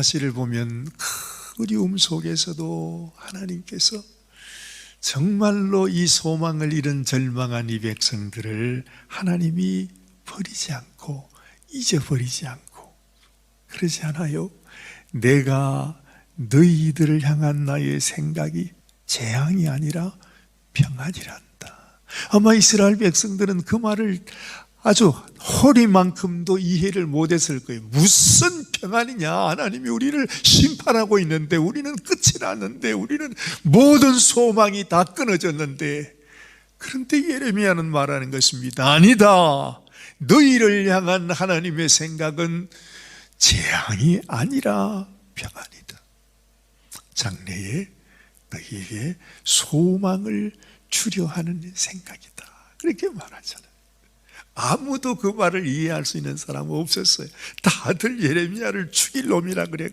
사실을 보면 큰 어려움 속에서도 하나님께서 정말로 이 소망을 잃은 절망한 이 백성들을 하나님이 버리지 않고 잊어버리지 않고 그러지 않아요? 내가 너희들을 향한 나의 생각이 재앙이 아니라 평안이란다. 아마 이스라엘 백성들은 그 말을 아주 허리만큼도 이해를 못했을 거예요. 무슨 평안이냐? 하나님이 우리를 심판하고 있는데, 우리는 끝이 났는데, 우리는 모든 소망이 다 끊어졌는데, 그런데 예레미야는 말하는 것입니다. 아니다. 너희를 향한 하나님의 생각은 재앙이 아니라 평안이다. 장래에 너희에게 소망을 주려 하는 생각이다. 그렇게 말하잖아요. 아무도 그 말을 이해할 수 있는 사람은 없었어요. 다들 예레미야를 죽일 놈이라 그래.